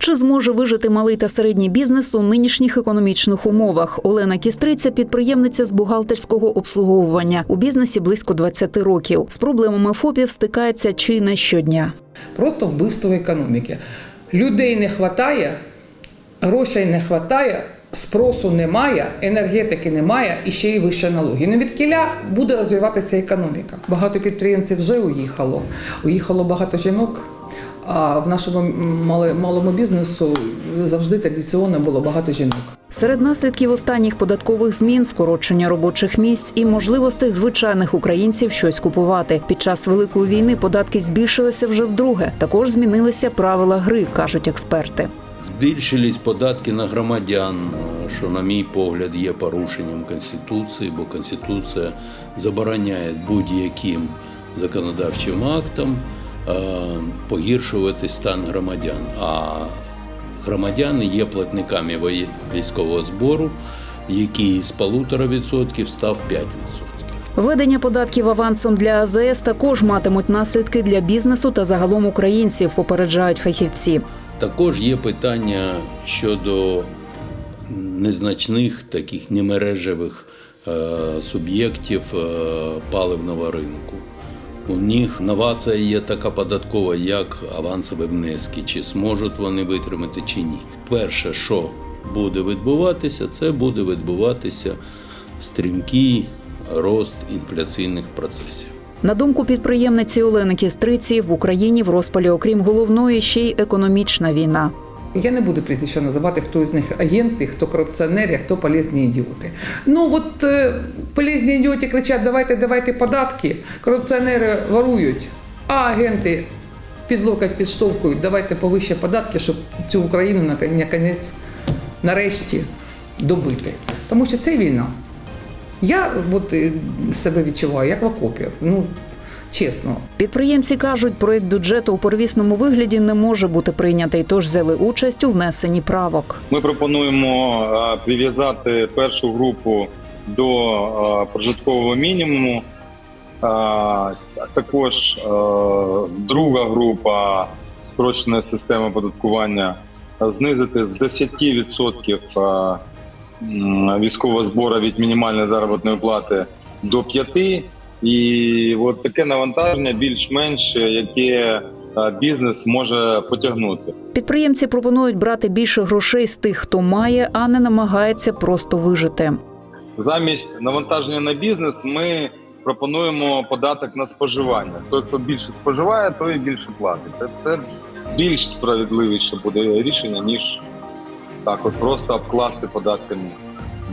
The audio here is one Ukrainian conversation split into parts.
Чи зможе вижити малий та середній бізнес у нинішніх економічних умовах? Олена Кістриця, підприємниця з бухгалтерського обслуговування у бізнесі близько 20 років. З проблемами ФОПів стикається чи не щодня. Просто вбивство економіки. Людей не вистачає, грошей не вистачає, спросу немає, енергетики немає і ще й вища налоги. Ну від кіля буде розвиватися економіка. Багато підприємців вже уїхало. Уїхало багато жінок. А в нашому малому бізнесу завжди традиційно було багато жінок. Серед наслідків останніх податкових змін скорочення робочих місць і можливостей звичайних українців щось купувати. Під час великої війни податки збільшилися вже вдруге. Також змінилися правила гри, кажуть експерти. Збільшились податки на громадян, що, на мій погляд, є порушенням Конституції, бо Конституція забороняє будь-яким законодавчим актом погіршувати стан громадян. А громадяни є платниками військового збору, який з 1,5% став 5%. Введення податків авансом для АЗС також матимуть наслідки для бізнесу та загалом українців, попереджають фахівці. Також є питання щодо незначних таких немережевих е, суб'єктів е, паливного ринку. У них новація є така податкова, як авансові внески. Чи зможуть вони витримати, чи ні. Перше, що буде відбуватися, це буде відбуватися стрімкий рост інфляційних процесів. На думку підприємниці Олени Кістриці, в Україні в розпалі, окрім головної, ще й економічна війна. Я не буду прізвища називати, хто з них агенти, хто корупціонери, хто полезні ідіоти. Ну от е, полезні ідіоти кричать: давайте, давайте податки, корупціонери ворують, а агенти під локоть підштовхують, давайте повище податки, щоб цю Україну на- наконець нарешті добити. Тому що це війна. Я от, е, себе відчуваю, як в окопі. Ну, чесно. Підприємці кажуть, проект бюджету у первісному вигляді не може бути прийнятий, тож взяли участь у внесенні правок. Ми пропонуємо е, прив'язати першу групу до е, прожиткового мінімуму. Е, Також друга група спрощеної системи оподаткування знизити з 10% е, військового збору від мінімальної заробітної плати до 5%. І от таке навантаження більш-менш, яке е, бізнес може потягнути. Підприємці пропонують брати більше грошей з тих, хто має, а не намагається просто вижити. Замість навантаження на бізнес ми пропонуємо податок на споживання. Той, хто більше споживає, той більше платить. Це більш справедливіше буде рішення, ніж так, от просто обкласти податками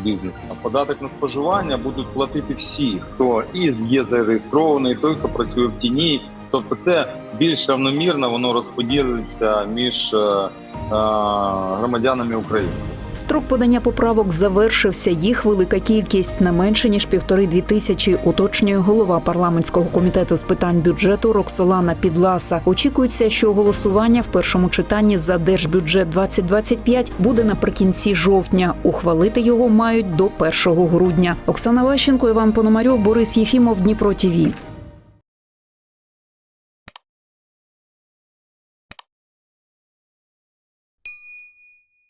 бізнес. А податок на споживання будуть платити всі, хто і є зареєстрований, і той, хто працює в тіні. Тобто, це більш равномірно воно розподілиться між е, е, громадянами України. Строк подання поправок завершився. Їх велика кількість не менше ніж півтори-дві тисячі. Уточнює голова парламентського комітету з питань бюджету Роксолана Підласа. Очікується, що голосування в першому читанні за держбюджет 2025 буде наприкінці жовтня. Ухвалити його мають до 1 грудня. Оксана Ващенко, Іван Пономарьов, Борис Єфімов, Дніпро ТІВІ.